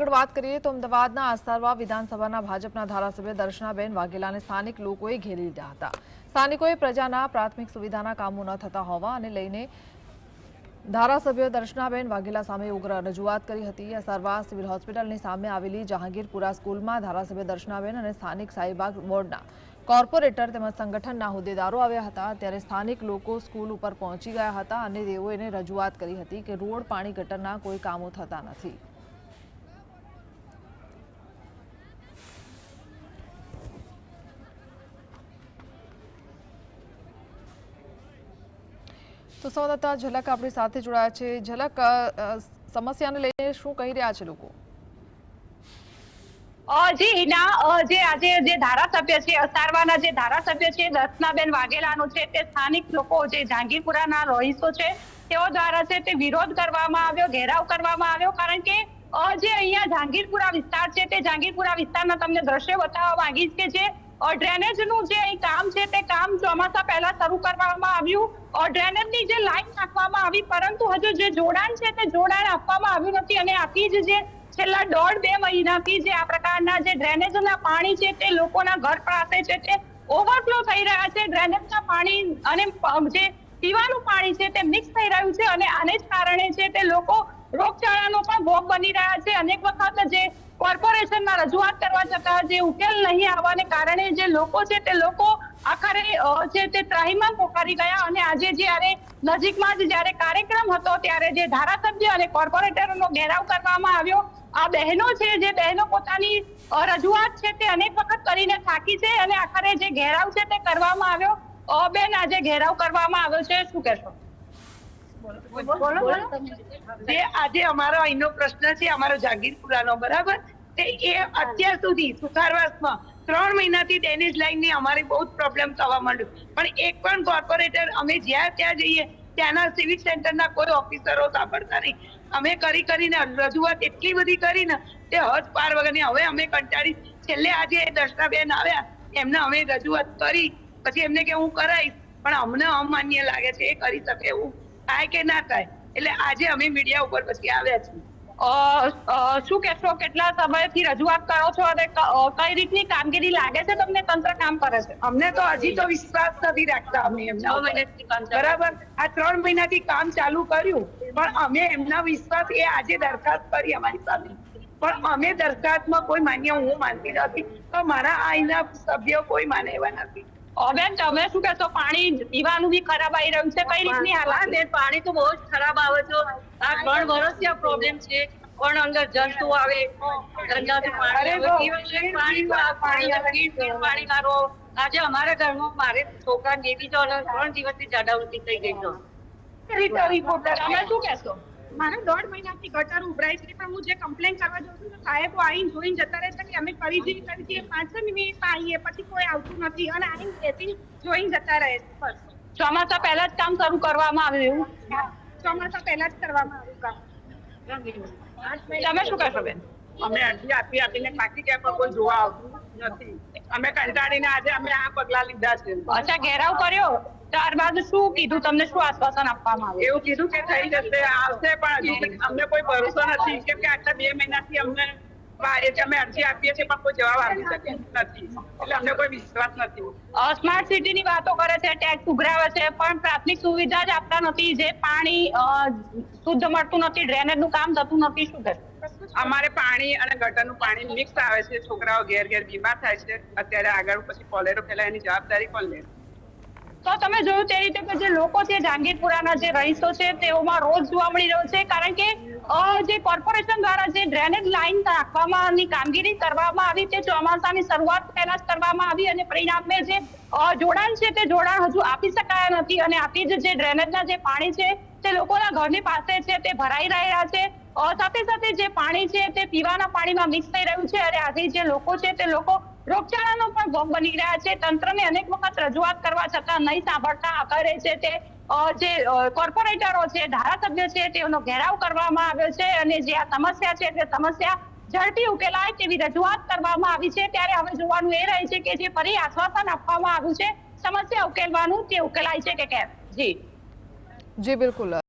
આગળ વાત કરીએ તો અમદાવાદના આસ્તારવા વિધાનસભાના ભાજપના ધારાસભ્ય દર્શનાબેન વાઘેલાને સ્થાનિક લોકોએ ઘેરી લીધા હતા. સ્થાનિકોએ પ્રજાના પ્રાથમિક સુવિધાના કામો ન થતા હોવા અને લઈને ધારાસભ્ય દર્શનાબેન વાઘેલા સામે ઉગ્ર રજૂઆત કરી હતી. અસરવા સિવિલ હોસ્પિટલની સામે આવેલી જહાંગીરપુરા સ્કૂલમાં ધારાસભ્ય દર્શનાબેન અને સ્થાનિક સાહીબાગ બોર્ડના કોર્પોરેટર તેમજ સંગઠનના હોદ્દેદારો આવ્યા હતા. ત્યારે સ્થાનિક લોકો સ્કૂલ ઉપર પહોંચી ગયા હતા અને તેઓએ રજૂઆત કરી હતી કે રોડ પાણી ગટરના કોઈ કામો થતા નથી. તો સંવાદદાતા ઝલક આપણી સાથે જોડાયા છે. ઝલક સમસ્યાને લઈને શું કહી રહ્યા છે લોકો? જી હિના જે આજે જે ધારાસભ્ય છે, અસારવાના જે ધારાસભ્ય છે, દર્શનાબેન વાઘેલાનું છે, તે સ્થાનિક લોકો જે જહાંગીરપુરાના રહીશો છે, તેઓ દ્વારા છે તે વિરોધ કરવામાં આવ્યો, ઘેરાવ કરવામાં આવ્યો, કારણ કે જે અહીંયા જહાંગીરપુરા વિસ્તાર છે, તે જહાંગીરપુરા વિસ્તારના તમને દ્રશ્ય બતાવવા માંગીશ કે જે ડ્રેનેજનું જે અહીં કામ છે તે કામ ચોમાસા પહેલા શરૂ કરવામાં આવ્યું. ડ્રેનેજની જે લાઈન નાખવામાં આવી, પરંતુ હજુ જે જોડાણ છે તે જોડાણ આપવામાં આવ્યું નથી અને આથી જ જે છેલ્લા દોઢ બે મહિનાથી જે આ પ્રકારના જે ડ્રેનેજના પાણી છે તે લોકોના ઘર પાસે છે તે ઓવરફ્લો થઈ રહ્યા છે. ડ્રેનેજના પાણી અને જે પીવાનું પાણી છે તે મિક્સ થઈ રહ્યું છે અને આને જ કારણે છે તે લોકો રોગચાળાનો પણ ભોગ બની રહ્યા છે. અનેક વખત જે કોર્પોરેશનમાં રજૂઆત કરવા છતાં જે ઉકેલ નહીં આવવાને કારણે જે લોકો છે તે લોકો આખરે છે તે ત્રાહીમામ પોકારી ગયા અને આજે જ્યારે નજીકમાં જ જ્યારે કાર્યક્રમ હતો ત્યારે જે ધારાસભ્ય અને કોર્પોરેટરોનો ઘેરાવ કરવામાં આવ્યો. આ બહેનો છે જે બહેનો પોતાની રજૂઆત છે તે અનેક વખત કરીને થાકી છે અને આખરે જે ઘેરાવ છે તે કરવામાં આવ્યો. બેન, આજે ઘેરાવ કરવામાં આવ્યો છે. શું કહેશો? જે આજે અમારો અહીંનો પ્રશ્ન છે, અમારો જાગીરપુરાનો, બરાબર? તે એ અત્યાર સુધી સુખારવાસમાં ત્રણ મહિનાથી ડેનેજ લાઈનની અમારી બહુ પ્રોબ્લેમ થવા માંડ્યું. પણ એક પણ કોર્પોરેટર, અમે જ્યાં ત્યાં જઈએ, ત્યાંના સિવિક સેન્ટરના કોઈ ઓફિસરો સાંભળતા નહીં. અમે કરી કરીને રજૂઆત એટલી બધી કરી ને તે હદ પાર વગરની હવે અમે કંટાળી છેલ્લે આજે દર્શનાબેન આવ્યા. એમને અમે રજૂઆત કરી, પછી એમને કે હું કરાવીશ પણ અમને અમાન્ય લાગે છે એ કરી શકે એવું. થાય કે ના થાય? એટલે આજે અમે મીડિયા ઉપર પછી આવ્યા છીએ. શું કહેશો? કેટલા સમયથી રજૂઆત કરો છો અને કઈ રીતની કામગીરી લાગે છે તમને તંત્ર કામ કરે છે? અમને તો હજી તો વિશ્વાસ નથી રાખતા અમે એમના બરાબર? આ ત્રણ મહિનાથી કામ ચાલુ કર્યું પણ અમે એમના વિશ્વાસ એ આજે દરખાસ્ત કરી અમારી સામે. પણ અમે દરખાસ્તમાં કોઈ માન્ય હું માનતી નથી તો મારા અહીંના સભ્ય કોઈ માને એવા નથી. બેન તમે શું કહેશો? પાણી પીવાનું બી ખરાબ આવી રહ્યું છે? કઈ રીતની હાલત? બેન પાણી તો બહુ જ ખરાબ આવે છે. આ ત્રણ વર્ષથી આ પ્રોબ્લેમ છે. પણ અંદર જંતુ આવે. પાણી મારો આજે અમારા ઘરમાં મારે છોકરા બેબી તો ત્રણ દિવસથી જાડાવતી થઈ ગઈ છે. તમે શું કહેશો? મારે દોઢ મહિનાથી ગટર ઉભરાય છે પણ હું જે કમ્પ્લેન કરવા જાઉં છું તો સાહેબો આવીને જોઈને જતા રહે છે કે અમે કરી દીધી કરી દઈએ પાંચ મિનિટ આવીએ પછી કોઈ આવતું નથી અને આવીને બેસીને જોઈને જતા રહે છે ચોમાસા પહેલા જ કામ શરૂ કરવામાં આવ્યું એવું? ચોમાસા પહેલા જ કરવામાં આવ્યું કામ. તમે શું કરશો બેન? અમે અરજી આપી આપીને બાકી પણ કોઈ જોવા આવતું નથી. અમે કંટાળીને આજે અમે આ પગલા લીધા છે. અચ્છા ઘેરાવ કર્યો? ત્યારબાદ શું કીધું? તમને શું આશ્વાસન આપવામાં આવ્યું? એવું કીધું કે થઈ જશે આવશે પણ અમને કોઈ ભરોસો નથી. કેમ કે આટલા બે મહિનાથી અમને અમે અરજી આપીએ છીએ પણ કોઈ જવાબ આપી શકે નથી. એટલે અમને કોઈ વિશ્વાસ નથી. સ્માર્ટ સિટી ની વાતો કરે છે ટેક્સ ઉઘરાવે છે પણ પ્રાથમિક સુવિધા જ આપતા નથી. જે પાણી શુદ્ધ મળતું નથી ડ્રેનેજનું કામ થતું નથી શું કહેશો અમારે પાણી અને ગટરનું પાણી મિક્સ આવે છે, છોકરાઓ ઘેર ઘેર બીમાર થાય છે, અત્યારે આગળ પછી કોલેરો ફેલાય, એની જવાબદારી કોણ લે તો તમે જોયું તે રીતે કે જે લોકો છે જાંગીરપુરાના જે રહીશો છે, તેઓમાં રોજ જોવા મળી રહ્યો છે, કારણ કે જે કોર્પોરેશન દ્વારા જે ડ્રેનેજ લાઈન નાખવામાંની કામગીરી કરવામાં આવી, તે ચોમાસાની શરૂઆત પહેલા જ કરવામાં આવી અને પરિણામે જે જોડાણ છે, તે જોડાણ હજુ આપી શકાયા નથી અને આપી જ જે ડ્રેનેજના જે પાણી છે, તે લોકોના ઘરની પાસે છે, તે ભરાઈ રહ્યા છે સાથે સાથે જે પાણી છે તે પીવાના પાણીમાં મિક્સ થઈ રહ્યું છે અને આથી જે લોકો છે તે લોકો રોગચાળાનો પણ ભોગ બની રહ્યા છે. તંત્રને અનેક વખત રજૂઆત કરવા છતાં નહીં સાંભળતા આખરે છે તે જે કોર્પોરેટરો છે, ધારાસભ્ય છે તેઓનો ઘેરાવ કરવામાં આવ્યો છે અને જે આ સમસ્યા છે તે સમસ્યા ઝડપી ઉકેલાય તેવી રજૂઆત કરવામાં આવી છે. ત્યારે હવે જોવાનું એ રહે છે કે જે ફરી આશ્વાસન આપવામાં આવ્યું છે, સમસ્યા ઉકેલવાનું તે ઉકેલાય છે કે કેમ? જી. જી, બિલકુલ.